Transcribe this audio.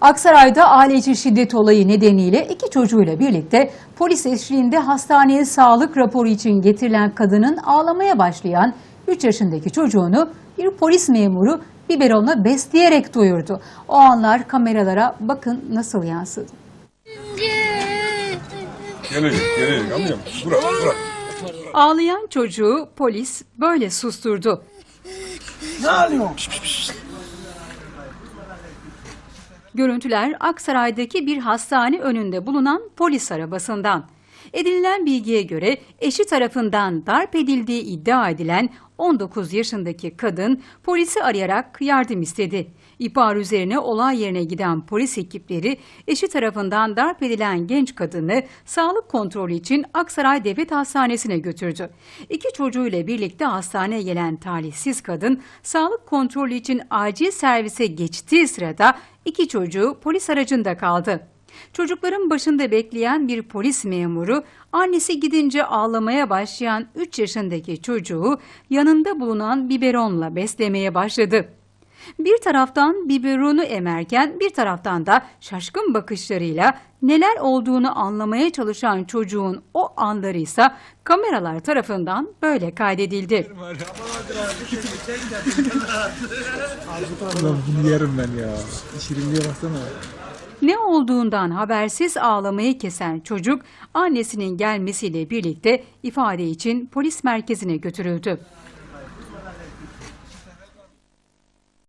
Aksaray'da aile içi şiddet olayı nedeniyle iki çocuğuyla birlikte polis eşliğinde hastaneye sağlık raporu için getirilen kadının ağlamaya başlayan 3 yaşındaki çocuğunu bir polis memuru biberonla besleyerek duyurdu. O anlar kameralara bakın nasıl yansıdı. Gelecek, gelecek anlıyor musun? Bırak, bırak. Ağlayan çocuğu polis böyle susturdu. Görüntüler Aksaray'daki bir hastane önünde bulunan polis arabasından. Edinilen bilgiye göre eşi tarafından darp edildiği iddia edilen 19 yaşındaki kadın polisi arayarak yardım istedi. İhbar üzerine olay yerine giden polis ekipleri eşi tarafından darp edilen genç kadını sağlık kontrolü için Aksaray Devlet Hastanesi'ne götürdü. İki çocuğuyla birlikte hastaneye gelen talihsiz kadın sağlık kontrolü için acil servise geçtiği sırada iki çocuğu polis aracında kaldı. Çocukların başında bekleyen bir polis memuru annesi gidince ağlamaya başlayan 3 yaşındaki çocuğu yanında bulunan biberonla beslemeye başladı. Bir taraftan biberonu emerken bir taraftan da şaşkın bakışlarıyla neler olduğunu anlamaya çalışan çocuğun o anları ise kameralar tarafından böyle kaydedildi. Ulan bunu yerim ben ya. Şirinliğe baksana. Ne olduğundan habersiz ağlamayı kesen çocuk annesinin gelmesiyle birlikte ifade için polis merkezine götürüldü.